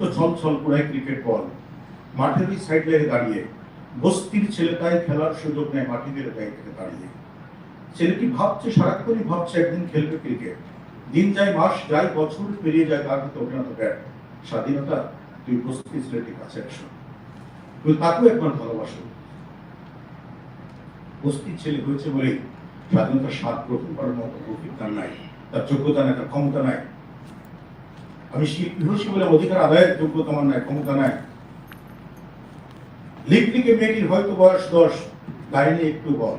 তো ছল ছল করে ক্রিকেট বল মাঠের ওই সাইড লাইনে দাঁড়িয়ে বস্তির খেলার সুযোগ নেয় মাটিদের গায়ে থেকে দাঁড়িয়ে। ছেলেটি ভাবছে, সারাক্ষণই ভাবছে একদিন খেলবে ক্রিকেট দিন যায়, মাস যায়, বছর পেরিয়ে যায়, তার হাতে ওঠে ব্যাট স্বাধীনতা, তুই বস্তি ছেলেটির কাছে তুমি তাকেও একবার ভালোবাসো। বস্তির ছেলে হয়েছে বলেই স্বাধীনতার স্বাদ গ্রহণ মতো অভিজ্ঞতা নাই। তার যোগ্যতা নাই, তার ক্ষমতা নাই। আমি শিল্পী বলে অধিকার আদায়ের যোগ্যতা আমার নাই, ক্ষমতা নাই। লিখলিকে মেয়েটির হয়তো বয়স দশ গাড়ি একটু বল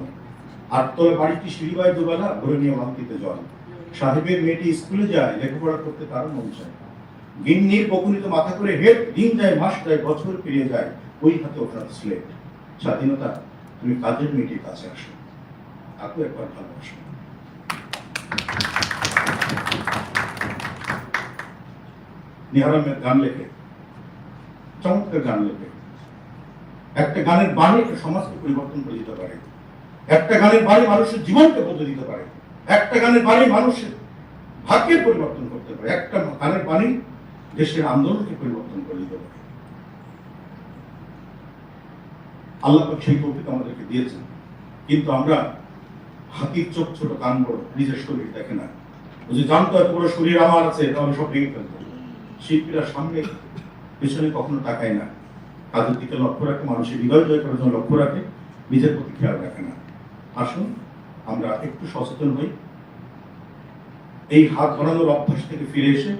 আর তোর বাড়িটি সিঁড়িবাই দুবেলা ভরে নিয়ে মান্তিতে জল। সাহেবের মেয়েটি স্কুলে যায়, লেখাপড়া করতে তার মন চায় গিন্নির বকুনিতে মাথা করে হেড দিন যায়, মাস যায়, বছর পেরিয়ে যায়, ওই হাতে ওঠার স্লেট। স্বাধীনতা, তুমি কাজের মেয়েটির কাছে আসো। তাকেও একবার ভালোবাসো। নিহার আহমেদ গান লেখে, চমৎকার গান লেখে। একটা গানের বাণী একটা সমাজকে পরিবর্তন করে দিতে পারে, একটা গানের বাণী মানুষের জীবনকে বদলে দিতে পারে, একটা গানের বাণী মানুষের ভাগ্যের পরিবর্তন করতে পারে, একটা গানের বাণী দেশের আন্দোলনকে পরিবর্তন করে দিতে পারে। আল্লাহ সেই তৌফিক আমাদেরকে দিয়েছেন, কিন্তু আমরা হাতির চোখ ছোট কান বড়, নিজের শরীর দেখে না। ও যে জানতো এত বড় শরীর আমার আছে, তাহলে সব ভেঙে ফেলতো। শিল্পীরা সামনে পেছনে কখনো তাকায় না। তাদের দিকে লক্ষ্য রাখে, মানুষের হৃদয় জয় করার জন্য লক্ষ্য রাখে, নিজের প্রতি খেয়াল রাখে না। আসুন, আমরা একটু সচেতন হই। এই হাত বাড়ানোর অভ্যাস থেকে ফিরে এসে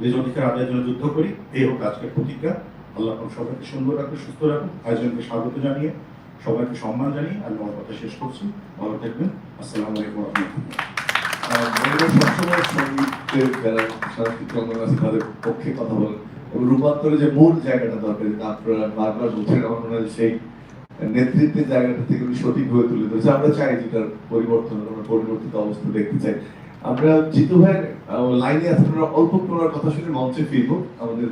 নিজ অধিকার আদায়ের জন্য যুদ্ধ করি। এই হোক আজকের প্রতিজ্ঞা। আল্লাহ সবাইকে সুন্দর রাখুন, সুস্থ রাখুন। আয়োজনকে স্বাগত জানিয়ে, সবাইকে সম্মান জানিয়ে আমি আমার কথা শেষ করছি। ভালো থাকবেন। আসসালামু আলাইকুম রহমতুল্লাহ। যারা সাংস্কৃতিক আছে, তাদের পক্ষে কথা বলেন এবং রূপান্তরে যে মূল জায়গাটা দরকার যেটা আপনারা বারবার বলছেন আমার মনে হয় সেই নেতৃত্বের জায়গাটা থেকে উনি সঠিকভাবে তুলে ধরেছে। আমরা চাই যেটার পরিবর্তন আমরা পরিবর্তিত অবস্থা দেখতে চাই। আমরা জিতু ভাইয়ের লাইনে আছেন অল্প কথা শুনে মঞ্চে ফিরবো। আমাদের